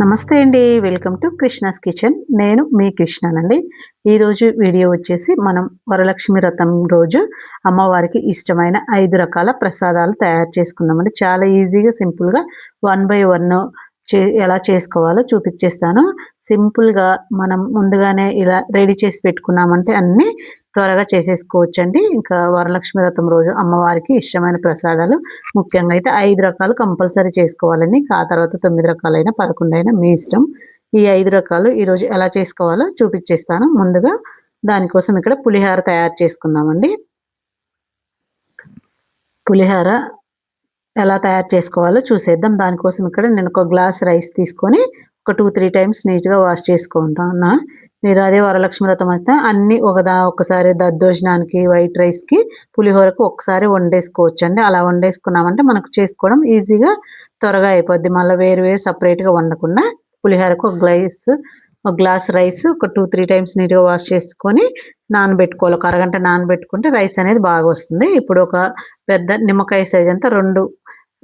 నమస్తే అండి. Welcome to Krishna's kitchen. నేను మీ కృష్ణానండి. ఈరోజు వీడియో వచ్చేసి మనం వరలక్ష్మి వ్రతం రోజు అమ్మవారికి ఇష్టమైన ఐదు రకాల ప్రసాదాలు తయారు చేసుకుందామండి. చాలా ఈజీగా సింపుల్గా వన్ బై వన్ చే ఎలా చేసుకోవాలో చూపించేస్తాను సింపుల్గా మనం ముందుగానే ఇలా రెడీ చేసి పెట్టుకున్నామంటే అన్నీ త్వరగా చేసేసుకోవచ్చు అండి ఇంకా వరలక్ష్మి వ్రతం రోజు అమ్మవారికి ఇష్టమైన ప్రసాదాలు ముఖ్యంగా అయితే ఐదు రకాలు కంపల్సరీ చేసుకోవాలండి. ఆ తర్వాత తొమ్మిది రకాలైన పదకొండు అయినా మీ ఇష్టం. ఈ ఐదు రకాలు ఈరోజు ఎలా చేసుకోవాలో చూపించేస్తాను ముందుగా దానికోసం ఇక్కడ పులిహార తయారు చేసుకుందామండి. పులిహార ఎలా తయారు చేసుకోవాలో చూసేద్దాం. దానికోసం ఇక్కడ నేను ఒక గ్లాస్ రైస్ తీసుకొని ఒక టూ త్రీ టైమ్స్ నీట్గా వాష్ చేసుకుంటాను మీరు అదే వరలక్ష్మి వ్రతం వస్తే అన్ని ఒకదా ఒకసారి దద్దోజనానికి వైట్ రైస్కి పులిహోరకు ఒకసారి వండేసుకోవచ్చు అండి అలా వండేసుకున్నామంటే మనకు చేసుకోవడం ఈజీగా త్వరగా అయిపోద్ది. మళ్ళీ వేరు వేరు సపరేట్గా వండకుండా పులిహోరకు ఒక గ్లాస్ ఒక గ్లాస్ రైస్ ఒక టూ త్రీ టైమ్స్ నీట్గా వాష్ చేసుకొని నానబెట్టుకోవాలి. ఒక అరగంట నానబెట్టుకుంటే రైస్ అనేది బాగా వస్తుంది. ఇప్పుడు ఒక పెద్ద నిమ్మకాయ సైజ్ అంతా రెండు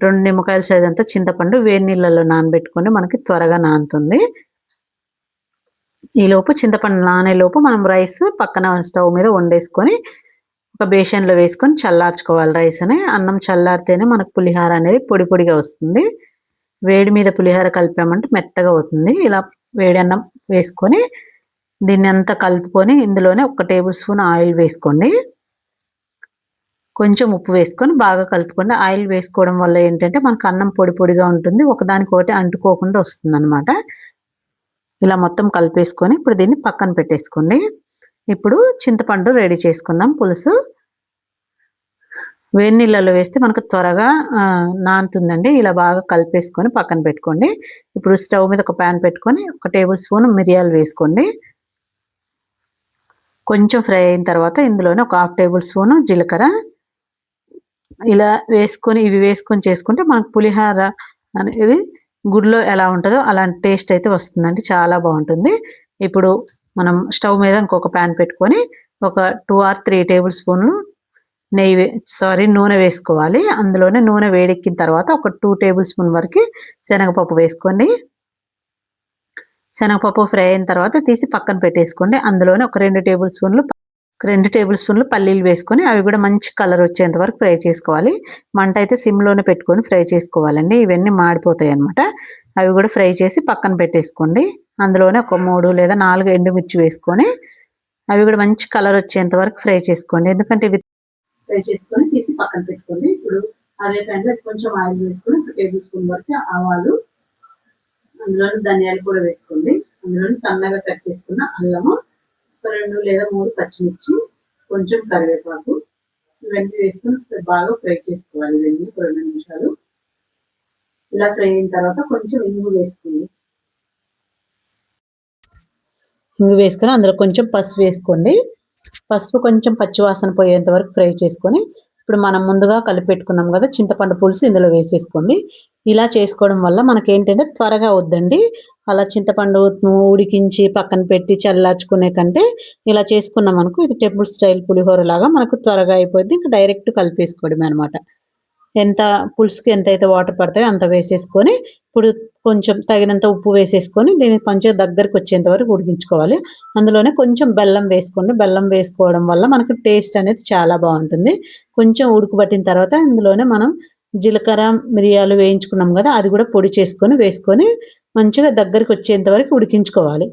రెండు నిమ్మకాయల సైజ్ అంతా చింతపండు వేడి నీళ్ళలో నానబెట్టుకొని మనకి త్వరగా నానుతుంది. ఈలోపు చింతపండు నానేలోపు మనం రైస్ పక్కన స్టవ్ మీద వండేసుకొని ఒక బేషన్లో వేసుకొని చల్లార్చుకోవాలి రైస్ అని అన్నం చల్లారితేనే మనకు పులిహార అనేది పొడి పొడిగా వస్తుంది. వేడి మీద పులిహార కలిపామంటే మెత్తగా అవుతుంది. ఇలా వేడి అన్నం వేసుకొని దీన్ని అంతా కలుపుకొని ఇందులోనే ఒక టేబుల్ స్పూన్ ఆయిల్ వేసుకోండి. కొంచెం ఉప్పు వేసుకొని బాగా కలుపుకోండి ఆయిల్ వేసుకోవడం వల్ల ఏంటంటే మనకు అన్నం పొడి పొడిగా ఉంటుంది. ఒకదానికొకటి అంటుకోకుండా వస్తుంది అనమాట ఇలా మొత్తం కలిపేసుకొని ఇప్పుడు దీన్ని పక్కన పెట్టేసుకోండి. ఇప్పుడు చింతపండు రెడీ చేసుకుందాం. పులుసు వేడి నీళ్ళలో వేస్తే మనకు త్వరగా నానుతుందండి. ఇలా బాగా కలిపేసుకొని పక్కన పెట్టుకోండి. ఇప్పుడు స్టవ్ మీద ఒక ప్యాన్ పెట్టుకొని ఒక టేబుల్ స్పూన్ మిరియాలు వేసుకోండి. కొంచెం ఫ్రై అయిన తర్వాత ఇందులోనే ఒక హాఫ్ టేబుల్ స్పూను జీలకర్ర ఇలా వేసుకొని ఇవి వేసుకొని చేసుకుంటే మనకు పులిహార అనేది గుడ్లో ఎలా ఉంటుందో అలాంటి టేస్ట్ అయితే వస్తుందండి. చాలా బాగుంటుంది. ఇప్పుడు మనం స్టవ్ మీద ఇంకొక ప్యాన్ పెట్టుకొని ఒక టూ ఆర్ త్రీ టేబుల్ స్పూన్లు నెయ్యి సారీ నూనె వేసుకోవాలి. అందులోనే నూనె వేడెక్కిన తర్వాత ఒక టూ టేబుల్ స్పూన్ వరకు శనగపప్పు వేసుకోండి. శనగపప్పు ఫ్రై అయిన తర్వాత తీసి పక్కన పెట్టేసుకోండి. అందులోనే ఒక రెండు టేబుల్ స్పూన్లు రెండు టేబుల్ స్పూన్లు పల్లీలు వేసుకొని అవి కూడా మంచి కలర్ వచ్చేంత వరకు ఫ్రై చేసుకోవాలి. మంట అయితే సిమ్లోనే పెట్టుకొని ఫ్రై చేసుకోవాలండి. ఇవన్నీ మాడిపోతాయి అనమాట అవి కూడా ఫ్రై చేసి పక్కన పెట్టేసుకోండి. అందులోనే ఒక మూడు లేదా నాలుగు ఎండుమిర్చి వేసుకొని అవి కూడా మంచి కలర్ వచ్చేంత వరకు ఫ్రై చేసుకోండి. ఎందుకంటే ఇవి ఫ్రై చేసుకొని తీసి పక్కన పెట్టుకోండి. ఇప్పుడు అదే కొంచెం ఆయిల్ వేసుకొని ఒక టేబుల్ స్పూన్ వరకు ఆవాలు అందులో ధనియాలు కూడా వేసుకోండి. అందులో సన్నగా కట్ చేసుకున్న అల్లము ఒక రెండు లేదా మూడు పచ్చిమిర్చి కొంచెం కరివేపాకు. ఇవన్నీ వేసుకుని బాగా ఫ్రై చేసుకోవాలి. ఇవన్నీ ఒక రెండు నిమిషాలు. ఇలా ఫ్రై అయిన తర్వాత కొంచెం ఇంగు వేసుకోండి. ఇంగు వేసుకొని అందులో కొంచెం పసుపు వేసుకోండి. పసుపు కొంచెం పచ్చివాసన పోయేంత వరకు ఫ్రై చేసుకొని ఇప్పుడు మనం ముందుగా కలిపెట్టుకున్నాం కదా చింతపండు పులుసు ఇందులో వేసేసుకోండి. ఇలా చేసుకోవడం వల్ల మనకేంటంటే త్వరగా వద్దండి. అలా చింతపండు ఉడికించి పక్కన పెట్టి చల్లార్చుకునే కంటే ఇలా చేసుకున్నాం అనుకో ఇది టెంపుల్ స్టైల్ పులిహోర లాగా మనకు త్వరగా అయిపోద్ది. ఇంకా డైరెక్ట్ కలిపేసుకోవడమే అనమాట ఎంత పులుసుకి ఎంత అయితే వాటర్ పడతాయో అంత వేసేసుకొని ఇప్పుడు కొంచెం తగినంత ఉప్పు వేసేసుకొని దీన్ని కొంచెం దగ్గరికి వచ్చేంత వరకు ఉడికించుకోవాలి. అందులోనే కొంచెం బెల్లం వేసుకోండి. బెల్లం వేసుకోవడం వల్ల మనకు టేస్ట్ అనేది చాలా బాగుంటుంది. కొంచెం ఉడుకుబట్టిన తర్వాత ఇందులోనే మనం జీలకర్ర మిరియాలు వేయించుకున్నాం కదా అది కూడా పొడి చేసుకొని వేసుకొని మంచిగా దగ్గరికి వచ్చేంత వరకు ఉడికించుకోవాలి.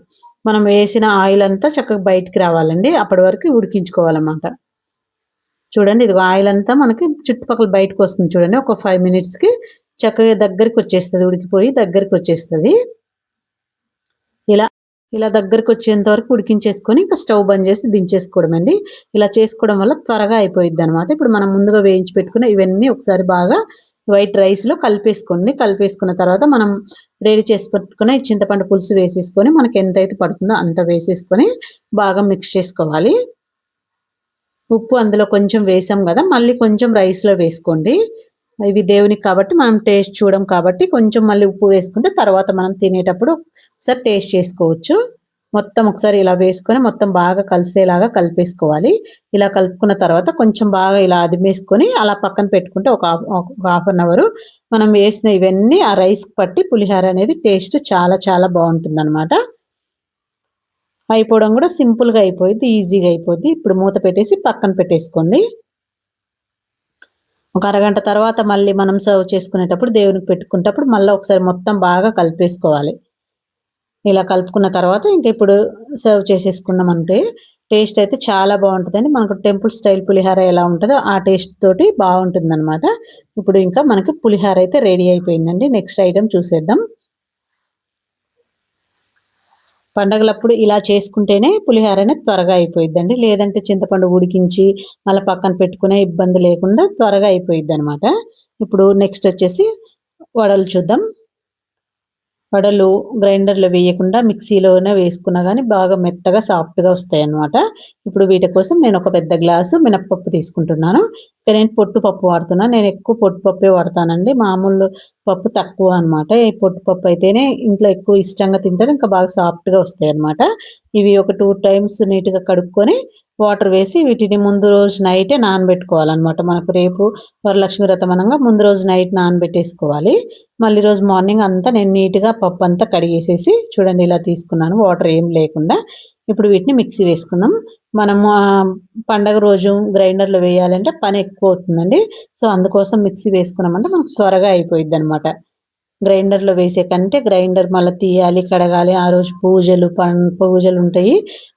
మనం వేసిన ఆయిల్ అంతా చక్కగా బయటికి రావాలండి అప్పటి వరకు ఉడికించుకోవాలన్నమాట. చూడండి ఇది ఆయిల్ అంతా మనకి చుట్టుపక్కల బయటకు వస్తుంది చూడండి ఒక ఫైవ్ మినిట్స్కి చక్కగా దగ్గరికి వచ్చేస్తుంది ఉడికిపోయి దగ్గరికి వచ్చేస్తుంది. ఇలా దగ్గరకు వచ్చేంత వరకు ఉడికించేసుకొని ఇంకా స్టవ్ బంద్ చేసి దించేసుకోవడం అండి ఇలా చేసుకోవడం వల్ల త్వరగా అయిపోయిద్ది అనమాట ఇప్పుడు మనం ముందుగా వేయించి పెట్టుకున్న ఇవన్నీ ఒకసారి బాగా వైట్ రైస్లో కలిపేసుకోండి. కలిపేసుకున్న తర్వాత మనం రెడీ చేసి పెట్టుకున్న చింతపండు పులుసు వేసేసుకొని మనకి ఎంతైతే పడుతుందో అంత వేసేసుకొని బాగా మిక్స్ చేసుకోవాలి. ఉప్పు అందులో కొంచెం వేసాం కదా మళ్ళీ కొంచెం రైస్లో వేసుకోండి. ఇవి దేవునికి కాబట్టి మనం టేస్ట్ చూడం కాబట్టి కొంచెం మళ్ళీ ఉప్పు వేసుకుంటే తర్వాత మనం తినేటప్పుడు ఒకసారి టేస్ట్ చేసుకోవచ్చు. మొత్తం ఒకసారి ఇలా వేసుకొని మొత్తం బాగా కలిసేలాగా కలిపేసుకోవాలి. ఇలా కలుపుకున్న తర్వాత కొంచెం బాగా ఇలా అదిమేసుకొని అలా పక్కన పెట్టుకుంటే ఒక హాఫ్ అన్ అవర్. మనం వేసిన ఇవన్నీ ఆ రైస్ పట్టి పులిహార అనేది టేస్ట్ చాలా చాలా బాగుంటుంది అనమాట అయిపోవడం కూడా సింపుల్గా అయిపోయింది ఈజీగా అయిపోద్ది. ఇప్పుడు మూత పెట్టేసి పక్కన పెట్టేసుకోండి. ఒక అరగంట తర్వాత మళ్ళీ మనం సర్వ్ చేసుకునేటప్పుడు దేవునికి పెట్టుకునేటప్పుడు మళ్ళీ ఒకసారి మొత్తం బాగా కలిపేసుకోవాలి. ఇలా కలుపుకున్న తర్వాత ఇంకా ఇప్పుడు సర్వ్ చేసేసుకున్నామంటే టేస్ట్ అయితే చాలా బాగుంటుందండి. మనకు టెంపుల్ స్టైల్ పులిహార ఎలా ఉంటుందో ఆ టేస్ట్ తోటి బాగుంటుంది అనమాట ఇప్పుడు ఇంకా మనకి పులిహార అయితే రెడీ అయిపోయిందండి. నెక్స్ట్ ఐటెం చూసేద్దాం. పండగలప్పుడు ఇలా చేసుకుంటేనే పులిహోర అనేది త్వరగా అయిపోయిద్దండి. లేదంటే చింతపండు ఉడికించి మళ్ళీ పక్కన పెట్టుకునే ఇబ్బంది లేకుండా త్వరగా అయిపోయిద్ది అనమాట ఇప్పుడు నెక్స్ట్ వచ్చేసి వడలు చూద్దాం. వడలు గ్రైండర్లో వేయకుండా మిక్సీలోనే వేసుకున్నా కానీ బాగా మెత్తగా సాఫ్ట్గా వస్తాయి అన్నమాట ఇప్పుడు వీటి కోసం నేను ఒక పెద్ద గ్లాసు మినప్పప్పు తీసుకుంటున్నాను. ఇక్కడ నేను పొట్టు పప్పు వాడుతున్నా. నేను ఎక్కువ పొట్టు పప్పే వాడతానండి. మామూలు పప్పు తక్కువ అనమాట ఈ పొట్టు పప్పు అయితేనే ఇంట్లో ఎక్కువ ఇష్టంగా తింటారు. ఇంకా బాగా సాఫ్ట్గా వస్తాయి అనమాట ఇవి ఒక టూ టైమ్స్ నీట్గా కడుక్కొని వాటర్ వేసి వీటిని ముందు రోజు నైటే నానబెట్టుకోవాలన్నమాట. మనకు రేపు వరలక్ష్మి వ్రతం అనగా ముందు రోజు నైట్ నానబెట్టేసుకోవాలి. మళ్ళీ రోజు మార్నింగ్ అంతా నేను నీట్గా పప్పు అంతా కడిగేసేసి చూడండి ఇలా తీసుకున్నాను. వాటర్ ఏం లేకుండా ఇప్పుడు వీటిని మిక్సీ వేసుకుందాం. మనము పండగ రోజు గ్రైండర్లో వేయాలంటే పని ఎక్కువ అవుతుందండి. సో అందుకోసం మిక్సీ వేసుకున్నామంటే మనకు త్వరగా అయిపోయింది అనమాట గ్రైండర్లో వేసే కంటే గ్రైండర్ మళ్ళీ తీయాలి కడగాలి ఆ రోజు పూజలు పన్ పూజలు ఉంటాయి.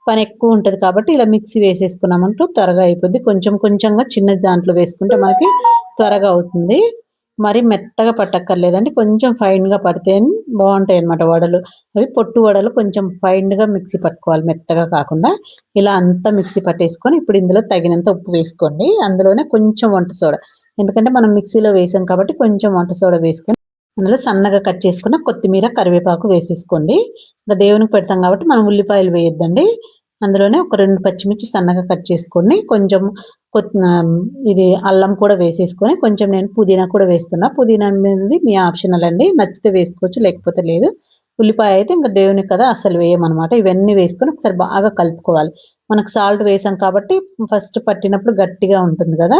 పని ఎక్కువ ఉంటుంది కాబట్టి ఇలా మిక్సీ వేసేసుకున్నామంటూ త్వరగా అయిపోద్ది. కొంచెం కొంచెంగా చిన్న దాంట్లో వేసుకుంటే మనకి త్వరగా అవుతుంది. మరి మెత్తగా పట్టక్కర్లేదండి. కొంచెం ఫైన్గా పడితే బాగుంటాయి అనమాట వడలు. అవి పొట్టు వడలు కొంచెం ఫైన్గా మిక్సీ పట్టుకోవాలి మెత్తగా కాకుండా. ఇలా అంతా మిక్సీ పట్టేసుకొని ఇప్పుడు ఇందులో తగినంత ఉప్పు వేసుకోండి. అందులోనే కొంచెం వంట సోడా. ఎందుకంటే మనం మిక్సీలో వేసాం కాబట్టి కొంచెం వంట సోడా వేసుకొని అందులో సన్నగా కట్ చేసుకున్న కొత్తిమీర కరివేపాకు వేసేసుకోండి. ఇంకా దేవునికి పెడతాం కాబట్టి మనం ఉల్లిపాయలు వేయొద్దండి. అందులోనే ఒక రెండు పచ్చిమిర్చి సన్నగా కట్ చేసుకొని కొంచెం ఇది అల్లం కూడా వేసేసుకొని కొంచెం నేను పుదీనా కూడా వేస్తున్నా. పుదీనా అనేది మీ ఆప్షనల్ అండి. నచ్చితే వేసుకోవచ్చు లేకపోతే లేదు. ఉల్లిపాయ అయితే ఇంకా దేవునికి కదా అసలు వేయమన్నమాట. ఇవన్నీ వేసుకొని ఒకసారి బాగా కలుపుకోవాలి. మనకు సాల్ట్ వేసాం కాబట్టి ఫస్ట్ పట్టినప్పుడు గట్టిగా ఉంటుంది కదా.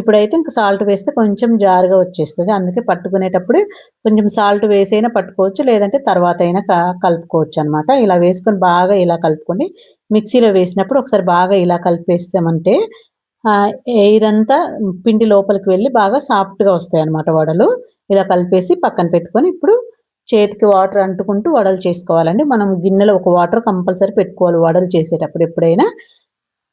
ఇప్పుడైతే ఇంకా సాల్ట్ వేస్తే కొంచెం జారుగా వచ్చేస్తుంది. అందుకే పట్టుకునేటప్పుడు కొంచెం సాల్ట్ వేసైనా పట్టుకోవచ్చు లేదంటే తర్వాత అయినా కలుపుకోవచ్చు అనమాట ఇలా వేసుకొని బాగా ఇలా కలుపుకొని మిక్సీలో వేసినప్పుడు ఒకసారి బాగా ఇలా కలిపేస్తామంటే ఎయిర్ అంతా పిండి లోపలికి వెళ్ళి బాగా సాఫ్ట్గా వస్తాయి అన్నమాట వడలు. ఇలా కలిపేసి పక్కన పెట్టుకొని ఇప్పుడు చేతికి వాటర్ అంటుకుంటూ వడలు చేసుకోవాలండి. మనం గిన్నెలో ఒక వాటర్ కంపల్సరీ పెట్టుకోవాలి వడలు చేసేటప్పుడు ఎప్పుడైనా.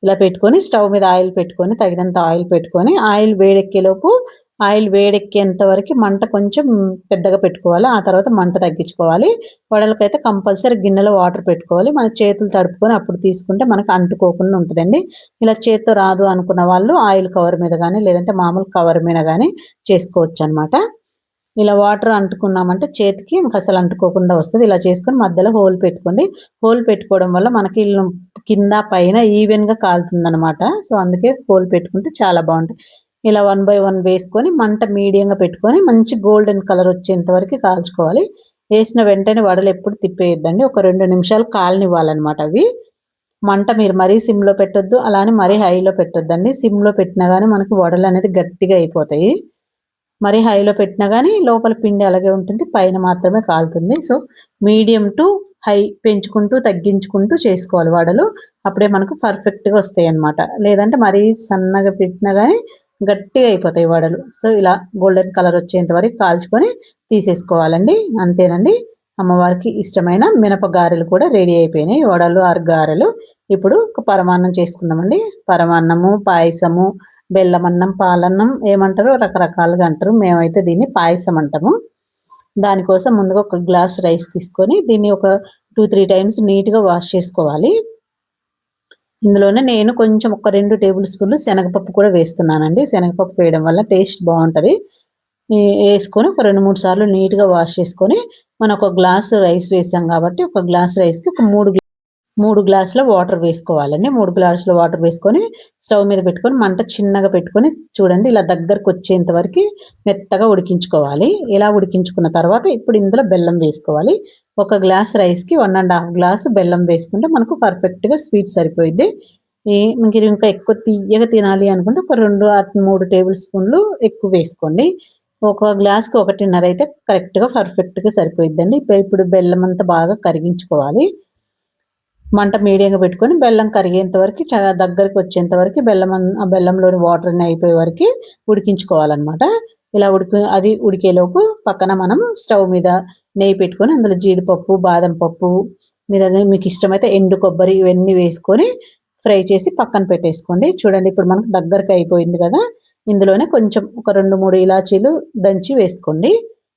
ఇలా పెట్టుకొని స్టవ్ మీద ఆయిల్ పెట్టుకొని తగినంత ఆయిల్ పెట్టుకొని ఆయిల్ వేడెక్కేలోపు ఆయిల్ వేడెక్కేంత వరకు మంట కొంచెం పెద్దగా పెట్టుకోవాలి. ఆ తర్వాత మంట తగ్గించుకోవాలి. వడలకైతే కంపల్సరీ గిన్నెలో వాటర్ పెట్టుకోవాలి. మన చేతులు తడుపుకొని అప్పుడు తీసుకుంటే మనకు అంటుకోకుండా ఉంటుందండి. ఇలా చేత్తో రాదు అనుకున్న వాళ్ళు ఆయిల్ కవర్ మీద కానీ లేదంటే మామూలు కవర్ మీద కానీ చేసుకోవచ్చు అనమాట ఇలా వాటర్ అంటుకున్నామంటే చేతికి అసలు అంటుకోకుండా వస్తుంది. ఇలా చేసుకొని మధ్యలో హోల్ పెట్టుకోండి. హోల్ పెట్టుకోవడం వల్ల మనకి కింద పైన ఈవెన్గా కాలుతుంది అనమాట సో అందుకే హోల్ పెట్టుకుంటే చాలా బాగుంటుంది. ఇలా వన్ బై వన్ వేసుకొని మంట మీడియంగా పెట్టుకొని మంచి గోల్డెన్ కలర్ వచ్చేంత వరకు కాల్చుకోవాలి. వేసిన వెంటనే వడలు ఎప్పుడు తిప్పేయద్దండి. ఒక రెండు నిమిషాలు కాలనివ్వాలన్నమాట అవి. మంట మీరు మరీ సిమ్లో పెట్టొద్దు అలానే మరీ హైలో పెట్టొద్దండి. సిమ్లో పెట్టినా కానీ మనకి వడలు అనేది గట్టిగా అయిపోతాయి. మరీ హైలో పెట్టినా కానీ లోపల పిండి అలాగే ఉంటుంది పైన మాత్రమే కాలుతుంది. సో మీడియం టు హై పెంచుకుంటూ తగ్గించుకుంటూ చేసుకోవాలి వడలు. అప్పుడే మనకు పర్ఫెక్ట్గా వస్తాయి అన్నమాట లేదంటే మరీ సన్నగా పెట్టినా కానీ గట్టిగా అయిపోతాయి వడలు. సో ఇలా గోల్డెన్ కలర్ వచ్చేంత వరకు కాల్చుకొని తీసేసుకోవాలండి. అంతేనండి. అమ్మవారికి ఇష్టమైన మినప గారెలు కూడా రెడీ అయిపోయినాయి. వడలు ఆరు గారెలు ఇప్పుడు ఒక పరమాన్నం చేసుకుందామండి. పరమాన్నము పాయసము బెల్లమన్నం పాలన్నం ఏమంటారు రకరకాలుగా అంటారు. మేమైతే దీన్ని పాయసం అంటాము. దానికోసం ముందుగా ఒక గ్లాస్ రైస్ తీసుకొని దీన్ని ఒక టూ త్రీ టైమ్స్ నీట్గా వాష్ చేసుకోవాలి. ఇందులోనే నేను కొంచెం ఒక రెండు టేబుల్ స్పూన్లు శనగపప్పు కూడా వేస్తున్నానండి. శనగపప్పు వేయడం వల్ల టేస్ట్ బాగుంటుంది. వేసుకొని ఒక రెండు మూడు సార్లు నీట్గా వాష్ చేసుకొని మనం ఒక గ్లాస్ రైస్ వేసాం కాబట్టి ఒక గ్లాస్ రైస్కి ఒక మూడు మూడు గ్లాసుల వాటర్ వేసుకోవాలండి. మూడు గ్లాసుల వాటర్ వేసుకొని స్టవ్ మీద పెట్టుకొని మంట చిన్నగా పెట్టుకొని చూడండి ఇలా దగ్గరకు వచ్చేంత వరకు మెత్తగా ఉడికించుకోవాలి. ఇలా ఉడికించుకున్న తర్వాత ఇప్పుడు ఇందులో బెల్లం వేసుకోవాలి. ఒక గ్లాస్ రైస్కి వన్ అండ్ హాఫ్ గ్లాస్ బెల్లం వేసుకుంటే మనకు పర్ఫెక్ట్గా స్వీట్ సరిపోయింది మీరు ఇంకా ఎక్కువ తీయగా తినాలి అనుకుంటే ఒక రెండు మూడు టేబుల్ స్పూన్లు ఎక్కువ వేసుకోండి. ఒక గ్లాస్కి ఒకటిన్నర అయితే కరెక్ట్గా పర్ఫెక్ట్గా సరిపోయిద్దండి. ఇప్పుడు బెల్లం అంతా బాగా కరిగించుకోవాలి. మంట మీడియంగా పెట్టుకొని బెల్లం కరిగేంత వరకు చాలా దగ్గరికి వచ్చేంత వరకు బెల్లం ఆ బెల్లంలోని వాటర్ అన్ని అయిపోయే వరకు ఉడికించుకోవాలన్నమాట. ఇలా ఉడికి అది ఉడికేలోపు పక్కన మనం స్టవ్ మీద నెయ్యి పెట్టుకొని అందులో జీడిపప్పు బాదం పప్పు మీద మీకు ఇష్టమైతే ఎండు కొబ్బరి ఇవన్నీ వేసుకొని ఫ్రై చేసి పక్కన పెట్టేసుకోండి. చూడండి ఇప్పుడు మనకు దగ్గరకు అయిపోయింది కదా. ఇందులోనే కొంచెం ఒక రెండు మూడు ఇలాచీలు దంచి వేసుకోండి.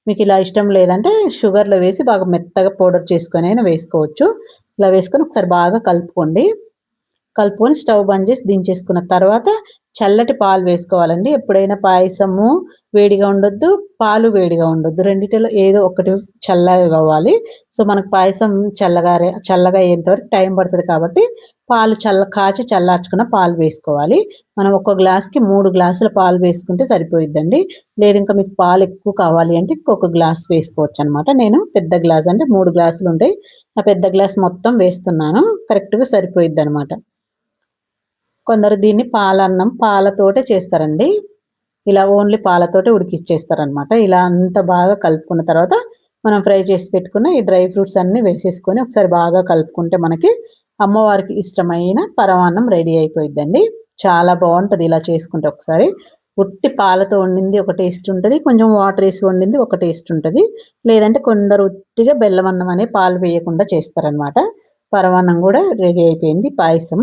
మీకు ఇలా ఇష్టం లేదంటే షుగర్లో వేసి బాగా మెత్తగా పౌడర్ చేసుకొని అయినా వేసుకోవచ్చు. ఇలా వేసుకొని ఒకసారి బాగా కలుపుకోండి. కలుపుకొని స్టవ్ బంద్ చేసి దించేసుకున్న తర్వాత చల్లటి పాలు వేసుకోవాలండి. ఎప్పుడైనా పాయసము వేడిగా ఉండొద్దు పాలు వేడిగా ఉండొద్దు. రెండిటిలో ఏదో ఒకటి చల్లగా కావాలి. సో మనకు పాయసం చల్లగా చల్లగా అయ్యేంతవరకు టైం పడుతుంది కాబట్టి పాలు చల్ల కాచి చల్లార్చుకున్న పాలు వేసుకోవాలి. మనం ఒక గ్లాస్కి మూడు గ్లాసుల పాలు వేసుకుంటే సరిపోయిద్దండి. లేదు ఇంకా మీకు పాలు ఎక్కువ కావాలి అంటే ఇంకొక గ్లాస్ వేసుకోవచ్చు అనమాట నేను పెద్ద గ్లాస్ అంటే మూడు గ్లాసులు ఉంటాయి. ఆ పెద్ద గ్లాస్ మొత్తం వేస్తున్నాను. కరెక్ట్గా సరిపోయిద్ది అనమాట కొందరు దీన్ని పాలన్నం పాలతోటే చేస్తారండి. ఇలా ఓన్లీ పాలతోటే ఉడికిచ్చేస్తారనమాట ఇలా అంత బాగా కలుపుకున్న తర్వాత మనం ఫ్రై చేసి పెట్టుకున్న ఈ డ్రై ఫ్రూట్స్ అన్నీ వేసేసుకొని ఒకసారి బాగా కలుపుకుంటే మనకి అమ్మవారికి ఇష్టమైన పరమాన్నం రెడీ అయిపోయిద్దండి. చాలా బాగుంటుంది ఇలా చేసుకుంటే ఒకసారి. ఉట్టి పాలతో వండింది ఒక టేస్ట్ ఉంటుంది కొంచెం వాటర్ వేసి వండింది ఒక టేస్ట్ ఉంటుంది. లేదంటే కొందరు ఉట్టిగా బెల్లం అన్నం అనే పాలు వేయకుండా చేస్తారనమాట పరమాన్నం కూడా రెడీ అయిపోయింది. పాయసం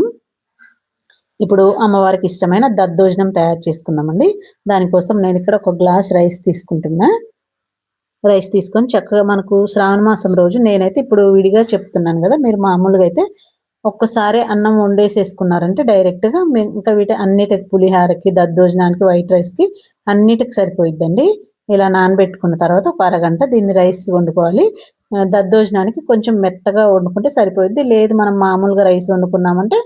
ఇప్పుడు అమ్మవారికి ఇష్టమైన దద్దోజనం తయారు చేసుకుందామండి. దానికోసం నేను ఇక్కడ ఒక గ్లాస్ రైస్ తీసుకుంటున్నా. రైస్ తీసుకొని చక్కగా మనకు శ్రావణ మాసం రోజు నేనైతే ఇప్పుడు విడిగా చెప్తున్నాను కదా మీరు మామూలుగా అయితే ఒక్కసారి అన్నం వండేసేసుకున్నారంటే డైరెక్ట్గా ఇంకా వీటి అన్నిటికి పులిహారకి దద్దోజనానికి వైట్ రైస్కి అన్నిటికి సరిపోయిద్దండి. ఇలా నానబెట్టుకున్న తర్వాత ఒక అరగంట దీన్ని రైస్ వండుకోవాలి. దద్దోజనానికి కొంచెం మెత్తగా వండుకుంటే సరిపోయిద్ది. లేదు మనం మామూలుగా రైస్ వండుకున్నామంటే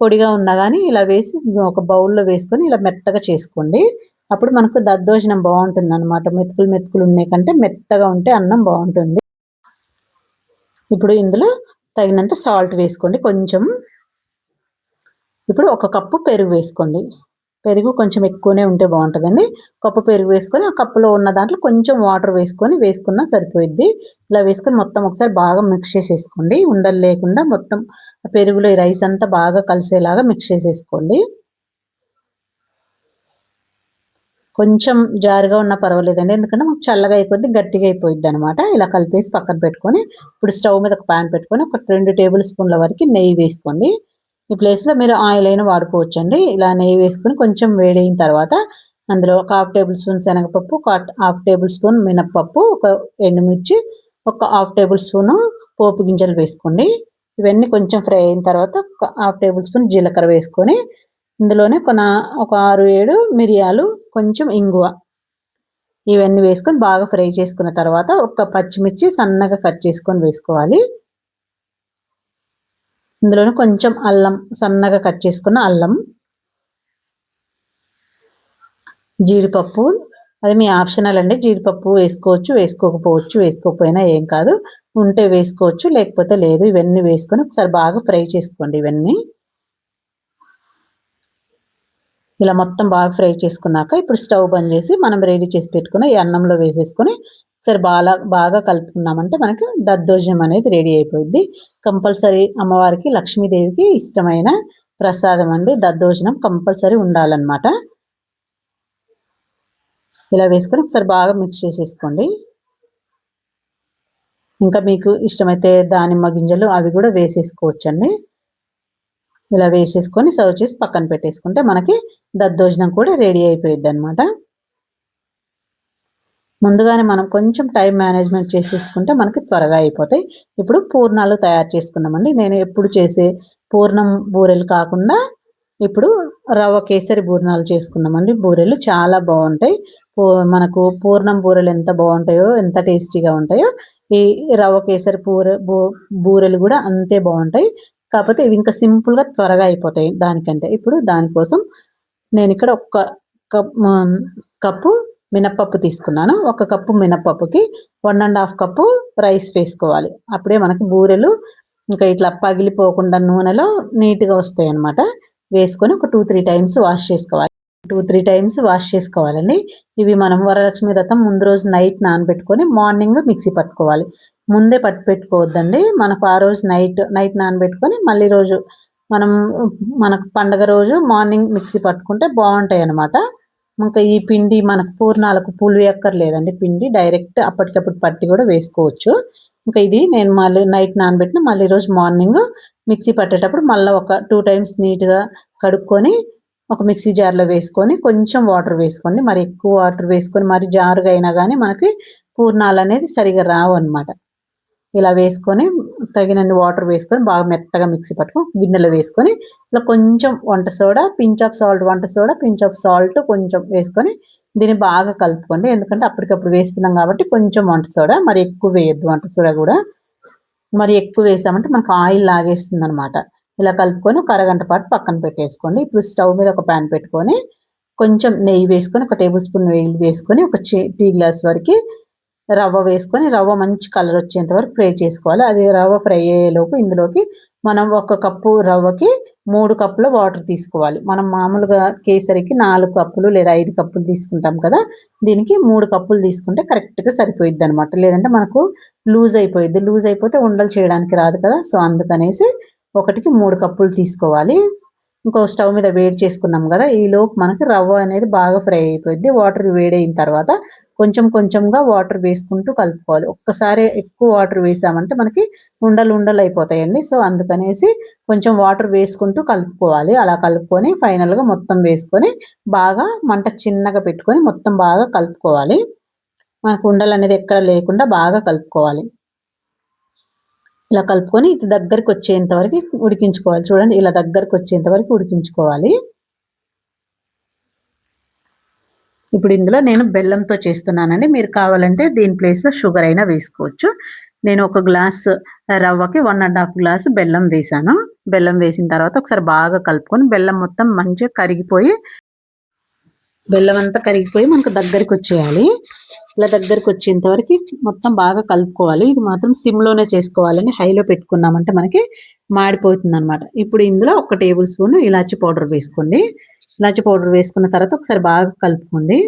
పొడిగా ఉన్నా కానీ ఇలా వేసి ఒక బౌల్లో వేసుకొని ఇలా మెత్తగా చేసుకోండి. అప్పుడు మనకు దద్దోజనం బాగుంటుంది అనమాట మెతుకులు మెతుకులు ఉన్నాయి కంటే మెత్తగా ఉంటే అన్నం బాగుంటుంది. ఇప్పుడు ఇందులో తగినంత సాల్ట్ వేసుకోండి. కొంచెం. ఇప్పుడు ఒక కప్పు పెరుగు వేసుకోండి. పెరుగు కొంచెం ఎక్కువనే ఉంటే బాగుంటుందండి. కప్పు పెరుగు వేసుకొని ఆ కప్పులో ఉన్న దాంట్లో కొంచెం వాటర్ వేసుకొని వేసుకున్నా సరిపోయిద్ది. ఇలా వేసుకొని మొత్తం ఒకసారి బాగా మిక్స్ చేసేసుకోండి. ఉండలు లేకుండా మొత్తం పెరుగులో ఈ రైస్ అంతా బాగా కలిసేలాగా మిక్స్ చేసేసుకోండి. కొంచెం జారుగా ఉన్నా పర్వాలేదండి. ఎందుకంటే మాకు చల్లగా అయిపోద్ది గట్టిగా అయిపోయింది అనమాట ఇలా కలిపేసి పక్కన పెట్టుకొని ఇప్పుడు స్టవ్ మీద ఒక ప్యాన్ పెట్టుకొని ఒక రెండు టేబుల్ స్పూన్ల వరకు నెయ్యి వేసుకోండి. ఈ ప్లేస్లో మీరు ఆయిల్ అయినా వాడుకోవచ్చండి. ఇలా నెయ్యి వేసుకొని కొంచెం వేడైన తర్వాత అందులో ఒక హాఫ్ టేబుల్ స్పూన్ శనగపప్పు ఒక హాఫ్ టేబుల్ స్పూన్ మినప్పప్పు ఒక ఎండుమిర్చి ఒక హాఫ్ టేబుల్ స్పూను పోపు గింజలు వేసుకోండి. ఇవన్నీ కొంచెం ఫ్రై అయిన తర్వాత ఒక హాఫ్ టేబుల్ స్పూన్ జీలకర్ర వేసుకొని ఇందులోనే కొన ఒక ఆరు ఏడు మిరియాలు కొంచెం ఇంగువ ఇవన్నీ వేసుకొని బాగా ఫ్రై చేసుకున్న తర్వాత ఒక పచ్చిమిర్చి సన్నగా కట్ చేసుకొని వేసుకోవాలి. ఇందులోనే కొంచెం అల్లం సన్నగా కట్ చేసుకున్న అల్లం జీడిపప్పు. అది మీ ఆప్షనల్ అండి. జీడిపప్పు వేసుకోవచ్చు వేసుకోకపోవచ్చు వేసుకోకపోయినా ఏం కాదు. ఉంటే వేసుకోవచ్చు లేకపోతే లేదు. ఇవన్నీ వేసుకొని ఒకసారి బాగా ఫ్రై చేసుకోండి ఇవన్నీ. ఇలా మొత్తం బాగా ఫ్రై చేసుకున్నాక ఇప్పుడు స్టవ్ బంద్ చేసి మనం రెడీ చేసి పెట్టుకుని ఈ అన్నంలో వేసేసుకొని సరే బాగా బాగా కలుపుకున్నామంటే మనకి దద్దోజనం అనేది రెడీ అయిపోయింది కంపల్సరీ అమ్మవారికి లక్ష్మీదేవికి ఇష్టమైన ప్రసాదం అండి. దద్దోజనం కంపల్సరీ ఉండాలన్నమాట. ఇలా వేసుకొని ఒకసారి బాగా మిక్స్ చేసేసుకోండి. ఇంకా మీకు ఇష్టమైతే దానిమ్మ గింజలు అవి కూడా వేసేసుకోవచ్చండి. ఇలా వేసేసుకొని సర్వ్ చేసి పక్కన పెట్టేసుకుంటే మనకి దద్దోజనం కూడా రెడీ అయిపోయింది అనమాట ముందుగానే మనం కొంచెం టైం మేనేజ్మెంట్ చేసేసుకుంటే మనకి త్వరగా అయిపోతాయి. ఇప్పుడు పూర్ణాలు తయారు చేసుకున్నామండి నేను ఎప్పుడు చేసే పూర్ణం బూరెలు కాకుండా ఇప్పుడు రవ్వ కేసరి బూర్ణాలు చేసుకున్నామండి బూరెలు చాలా బాగుంటాయి. మనకు పూర్ణం బూరెలు ఎంత బాగుంటాయో ఎంత టేస్టీగా ఉంటాయో ఈ రవ్వ కేసరి పూర బూరెలు కూడా అంతే బాగుంటాయి. కాకపోతే ఇవి ఇంకా సింపుల్గా త్వరగా అయిపోతాయి దానికంటే. ఇప్పుడు దానికోసం నేను ఇక్కడ ఒక్క కప్ కప్పు మినప్పప్పు తీసుకున్నాను. ఒక cup మినప్పప్పుకి one and half cup rice వేసుకోవాలి. అప్పుడే మనకు బూరెలు ఇంకా ఇట్లా పగిలిపోకుండా నూనెలో నీట్గా వస్తాయి అనమాట వేసుకొని ఒక టూ త్రీ టైమ్స్ వాష్ చేసుకోవాలి. టూ త్రీ టైమ్స్ వాష్ చేసుకోవాలండి. ఇవి మనం వరలక్ష్మి రథం ముందు రోజు నైట్ నానబెట్టుకొని మార్నింగ్ మిక్సీ పట్టుకోవాలి. ముందే పట్టు పెట్టుకోవద్దండి. మనకు ఆ రోజు నైట్ నైట్ నానబెట్టుకొని మళ్ళీ రోజు మనం మనకు పండగ రోజు మార్నింగ్ మిక్సీ పట్టుకుంటే బాగుంటాయి అనమాట ఇంకా ఈ పిండి మనకు పూర్ణాలకు పులు ఎక్కర్లేదండి పిండి డైరెక్ట్ అప్పటికప్పుడు పట్టి కూడా వేసుకోవచ్చు. ఇంకా ఇది నేను మళ్ళీ నైట్ నానబెట్టిన మళ్ళీ రోజు మార్నింగ్ మిక్సీ పట్టేటప్పుడు మళ్ళీ ఒక టూ టైమ్స్ నీట్గా కడుక్కొని ఒక మిక్సీ జార్లో వేసుకొని కొంచెం వాటర్ వేసుకోండి. మరి ఎక్కువ వాటర్ వేసుకొని మరి జారుగా అయినా కానీ మనకి పూర్ణాలు అనేది సరిగా రావు అనమాట ఇలా వేసుకొని తగినన్ని వాటర్ వేసుకొని బాగా మెత్తగా మిక్సీ పట్టుకొని గిన్నెలో వేసుకొని ఇలా కొంచెం వంట సోడా పించ్ ఆఫ్ సాల్ట్ వంట సోడా పించ్ ఆఫ్ సాల్ట్ కొంచెం వేసుకొని దీన్ని బాగా కలుపుకోండి. ఎందుకంటే అప్పటికప్పుడు వేస్తున్నాం కాబట్టి కొంచెం వంట సోడా మరి ఎక్కువ వేయద్దు వంట సోడా కూడా. మరి ఎక్కువ వేసామంటే మనకు ఆయిల్ లాగేస్తుంది అనమాట ఇలా కలుపుకొని ఒక అరగంట పాటు పక్కన పెట్టేసుకోండి. ఇప్పుడు స్టవ్ మీద ఒక ప్యాన్ పెట్టుకొని కొంచెం నెయ్యి వేసుకొని ఒక టేబుల్ స్పూన్ నెయ్యి వేసుకొని ఒక టీ గ్లాస్ వరకు రవ్వ వేసుకొని రవ్వ మంచి కలర్ వచ్చేంత వరకు ఫ్రై చేసుకోవాలి. అది రవ్వ ఫ్రై అయ్యేలోపు ఇందులోకి మనం ఒక కప్పు రవ్వకి మూడు కప్పుల వాటర్ తీసుకోవాలి. మనం మామూలుగా కేసరికి నాలుగు కప్పులు లేదా ఐదు కప్పులు తీసుకుంటాం కదా దీనికి మూడు కప్పులు తీసుకుంటే కరెక్ట్గా సరిపోయిద్ది అనమాట లేదంటే మనకు లూజ్ అయిపోయిద్ది. లూజ్ అయిపోతే ఉండలు చేయడానికి రాదు కదా సో అందుకనేసి ఒకటికి మూడు కప్పులు తీసుకోవాలి. ఇంకో స్టవ్ మీద వేడి చేసుకున్నాం కదా ఈ లోపు మనకి రవ్వ అనేది బాగా ఫ్రై అయిపోయింది వాటర్ వేడైన తర్వాత కొంచెం కొంచెంగా వాటర్ వేసుకుంటూ కలుపుకోవాలి. ఒక్కసారి ఎక్కువ వాటర్ వేసామంటే మనకి ఉండలు ఉండలు అయిపోతాయండి. సో అందుకనేసి కొంచెం వాటర్ వేసుకుంటూ కలుపుకోవాలి. అలా కలుపుకొని ఫైనల్గా మొత్తం వేసుకొని బాగా మంట చిన్నగా పెట్టుకొని మొత్తం బాగా కలుపుకోవాలి. మనకు ఉండలు అనేది ఎక్కడ లేకుండా బాగా కలుపుకోవాలి. ఇలా కలుపుకొని ఇది దగ్గరికి వచ్చేంత వరకు ఉడికించుకోవాలి. చూడండి ఇలా దగ్గరికి వచ్చేంత వరకు ఉడికించుకోవాలి. ఇప్పుడు ఇందులో నేను బెల్లంతో చేస్తున్నానండి. మీరు కావాలంటే దీని ప్లేస్లో షుగర్ అయినా వేసుకోవచ్చు. నేను ఒక గ్లాస్ రవ్వకి వన్ అండ్ హాఫ్ గ్లాస్ బెల్లం వేసాను. బెల్లం వేసిన తర్వాత ఒకసారి బాగా కలుపుకొని బెల్లం మొత్తం మంచిగా కరిగిపోయి బెల్లం అంతా కరిగిపోయి మనకు దగ్గరికి వచ్చేయాలి. ఇలా దగ్గరికి వచ్చేంత వరకు మొత్తం బాగా కలుపుకోవాలి. ఇది మాత్రం సిమ్లోనే చేసుకోవాలని హైలో పెట్టుకున్నామంటే మనకి మాడిపోతుంది అనమాట ఇప్పుడు ఇందులో ఒక టేబుల్ స్పూన్ ఇలాచి పౌడర్ వేసుకోండి. ఇలాచి పౌడర్ వేసుకున్న తర్వాత ఒకసారి బాగా కలుపుకోండి.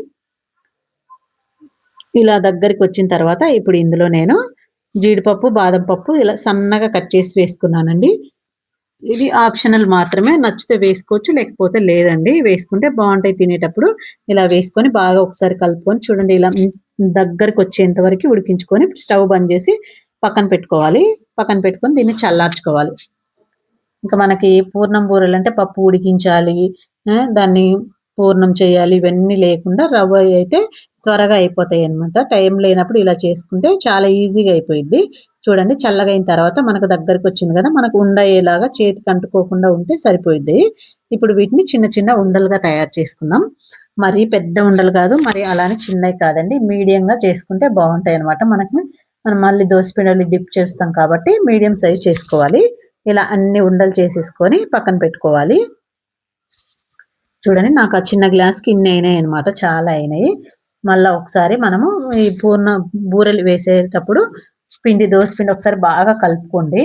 ఇలా దగ్గరికి వచ్చిన తర్వాత ఇప్పుడు ఇందులో నేను జీడిపప్పు బాదం పప్పు ఇలా సన్నగా కట్ చేసి వేసుకున్నానండి. ఇది ఆప్షనల్ మాత్రమే నచ్చితే వేసుకోవచ్చు లేకపోతే లేదండి. వేసుకుంటే బాగుంటాయి తినేటప్పుడు. ఇలా వేసుకొని బాగా ఒకసారి కలుపుకొని చూడండి ఇలా దగ్గరకు వచ్చేంత వరకు ఉడికించుకొని స్టవ్ బంద్ చేసి పక్కన పెట్టుకోవాలి. పక్కన పెట్టుకొని దీన్ని చల్లార్చుకోవాలి. ఇంకా మనకి పూర్ణం బూరెలు అంటే పప్పు ఉడికించాలి దాన్ని పూర్ణం చేయాలి ఇవన్నీ లేకుండా రవ్వ అయితే త్వరగా అయిపోతాయి అనమాట టైం లేనప్పుడు ఇలా చేసుకుంటే చాలా ఈజీగా అయిపోయింది చూడండి చల్లగా అయిన తర్వాత మనకు దగ్గరకు వచ్చింది కదా మనకు ఉండయ్యేలాగా చేతికి అంటుకోకుండా ఉంటే సరిపోయింది ఇప్పుడు వీటిని చిన్న చిన్న ఉండలుగా తయారు చేసుకుందాం. మరి పెద్ద ఉండలు కాదు మరి అలానే చిన్నవి కాదండి. మీడియంగా చేసుకుంటే బాగుంటాయి అనమాట మనకి. మనం మళ్ళీ దోశపిండలు డిప్ చేస్తాం కాబట్టి మీడియం సైజ్ చేసుకోవాలి. ఇలా అన్ని ఉండలు చేసేసుకొని పక్కన పెట్టుకోవాలి. చూడండి నాకు ఆ చిన్న గ్లాస్కి ఇన్ని అయినాయి అనమాట చాలా అయినాయి. మళ్ళీ ఒకసారి మనము ఈ పూర్ణ బూరెలు వేసేటప్పుడు పిండి దోశ పిండి ఒకసారి బాగా కలుపుకోండి.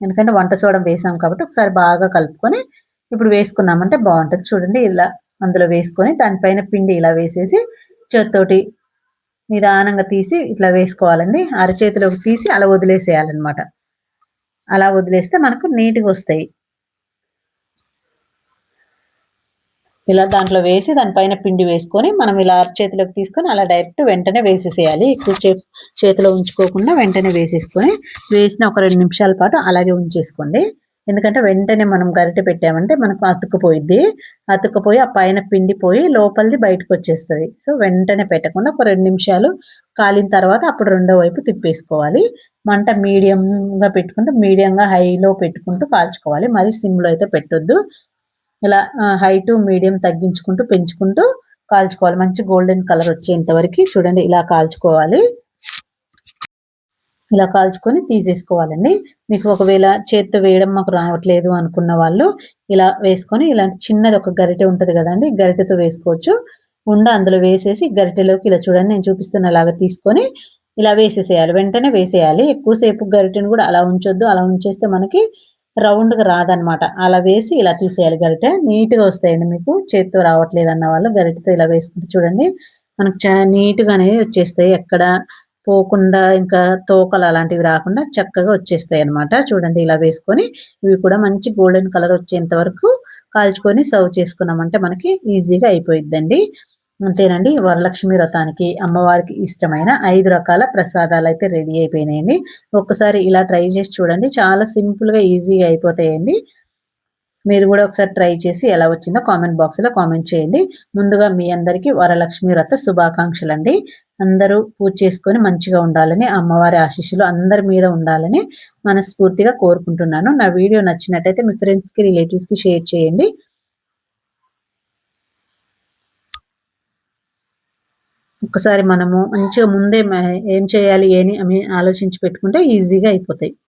ఎందుకంటే వంట సోడం వేసాం కాబట్టి ఒకసారి బాగా కలుపుకొని ఇప్పుడు వేసుకున్నామంటే బాగుంటుంది. చూడండి ఇలా అందులో వేసుకొని దానిపైన పిండి ఇలా వేసేసి చేతితోటి నిదానంగా తీసి ఇట్లా వేసుకోవాలండి. అరచేతిలోకి తీసి అలా వదిలేసేయాలన్నమాట. అలా వదిలేస్తే మనకు నీట్గా వస్తాయి. ఇలా దాంట్లో వేసి దానిపైన పిండి వేసుకొని మనం ఇలా చేతిలోకి తీసుకొని అలా డైరెక్ట్ వెంటనే వేసేసేయాలి. ఎక్కువ చేతిలో ఉంచుకోకుండా వెంటనే వేసేసుకొని వేసిన ఒక రెండు నిమిషాల పాటు అలాగే ఉంచేసుకోండి. ఎందుకంటే వెంటనే మనం గరిటె పెట్టామంటే మనకు అతుక్కుపోయిద్ది. అతుక్కుపోయి ఆ పైన పిండి పోయి లోపలిది బయటకు వచ్చేస్తుంది. సో వెంటనే పెట్టకుండా ఒక రెండు నిమిషాలు కాలిన తర్వాత అప్పుడు రెండో వైపు తిప్పేసుకోవాలి. మంట మీడియంగా పెట్టుకుంటూ మీడియంగా హైలో పెట్టుకుంటూ కాల్చుకోవాలి. మరి సిమ్లో అయితే పెట్టొద్దు. ఇలా హై టు మీడియం తగ్గించుకుంటూ పెంచుకుంటూ కాల్చుకోవాలి. మంచి గోల్డెన్ కలర్ వచ్చేంత వరకు చూడండి ఇలా కాల్చుకోవాలి. ఇలా కాల్చుకొని తీసేసుకోవాలండి. మీకు ఒకవేళ చేత్తో వేయడం మాకు రావట్లేదు అనుకున్న వాళ్ళు ఇలా వేసుకొని ఇలాంటి చిన్నది ఒక గరిటె ఉంటుంది కదండి గరిటెతో వేసుకోవచ్చు. ఉండ అందులో వేసేసి గరిటెలోకి ఇలా చూడండి నేను చూపిస్తున్నలాగా తీసుకొని ఇలా వేసేసేయాలి. వెంటనే వేసేయాలి. ఎక్కువసేపు గరిటెను కూడా అలా ఉంచొద్దు. అలా ఉంచేస్తే మనకి రౌండ్గా రాదనమాట అలా వేసి ఇలా తీసేయాలి. గరిటె నీట్గా వస్తాయండి మీకు. చేతితో రావట్లేదు అన్న వాళ్ళు గరిటెతో ఇలా వేసుకుంటే చూడండి మనకు నీట్గానే వచ్చేస్తాయి. ఎక్కడ పోకుండా ఇంకా తోకలు అలాంటివి రాకుండా చక్కగా వచ్చేస్తాయి అనమాట చూడండి ఇలా వేసుకొని ఇవి కూడా మంచి గోల్డెన్ కలర్ వచ్చేంత వరకు కాల్చుకొని సర్వ్ చేసుకున్నామంటే మనకి ఈజీగా అయిపోయిద్దండి. అంతేనండి. వరలక్ష్మి వ్రతానికి అమ్మవారికి ఇష్టమైన ఐదు రకాల ప్రసాదాలు అయితే రెడీ అయిపోయినాయండి. ఒక్కసారి ఇలా ట్రై చేసి చూడండి. చాలా సింపుల్గా ఈజీగా అయిపోతాయండి. మీరు కూడా ఒకసారి ట్రై చేసి ఎలా వచ్చిందో కామెంట్ బాక్స్లో కామెంట్ చేయండి. ముందుగా మీ అందరికీ వరలక్ష్మి వ్రత శుభాకాంక్షలు అండి అందరూ పూజ చేసుకొని మంచిగా ఉండాలని అమ్మవారి ఆశీస్సులు అందరి మీద ఉండాలని మనస్ఫూర్తిగా కోరుకుంటున్నాను. నా వీడియో నచ్చినట్టయితే మీ ఫ్రెండ్స్కి రిలేటివ్స్కి షేర్ చేయండి. ఒకసారి మనము మంచిగా ముందే ఏం చేయాలి అని ఆలోచించి పెట్టుకుంటే ఈజీగా అయిపోతాయి.